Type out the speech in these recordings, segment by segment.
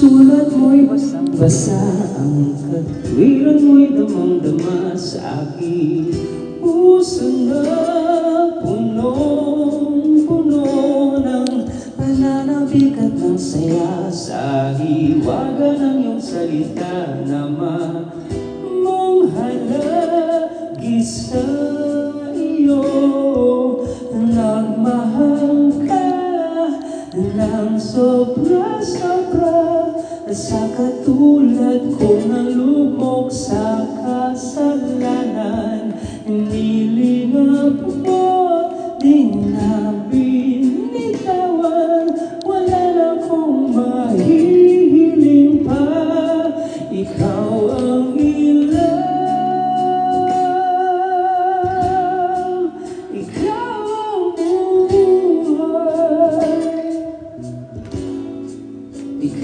Sulat mo'y basang-basa Ang katwiran mo'y damang-dama sa aking puso na punong-puno ng pananabik at ng saya sa hiwaga ng iyong salita na mamanghalagi sobra-sobra sa katulad ko na lumok sa kasalanan. Nilingap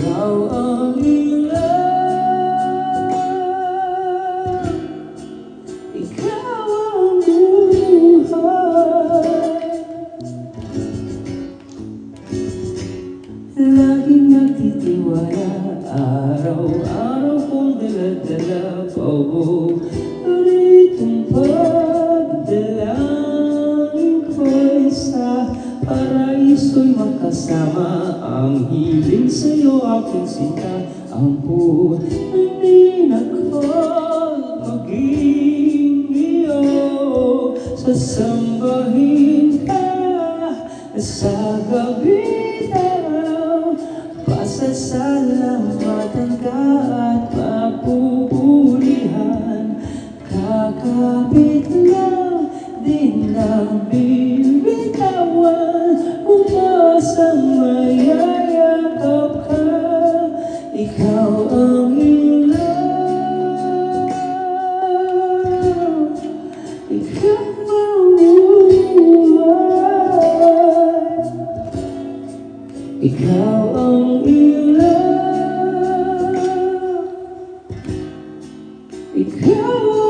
ikaw ang ilang Paraiso'y makasama Ang hiling sa'yo aking sinta Ang punin ako maging iyo Sasambahin ka sa gabi araw Pasasalamatan Ikaw ang ilang Ikaw ang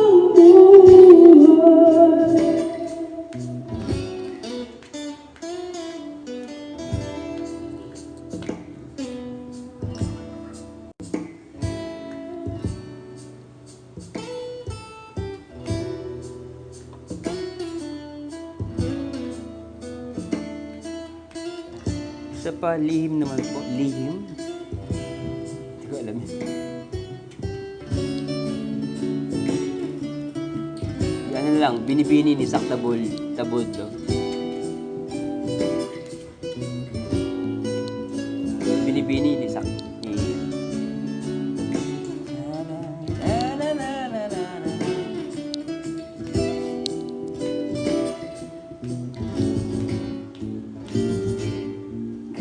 Isa pa, lihim naman po. Lihim? Hindi ko alam yun. Yan lang, binibini ni Sak Tabul, Tabudlo. Binibini ni Sak.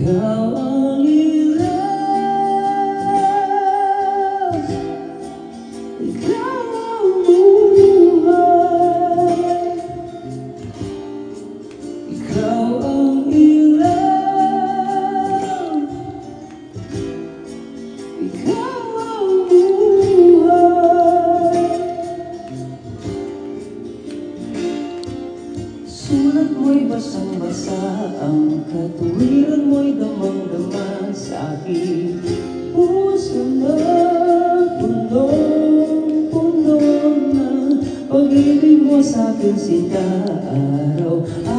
Ikaw Sulat mo'y basang-basa Ang katuwiran mo'y damang-dama Sa aking puso na punong-puno ng Pag-ibig mo sa akin sinta Araw-araw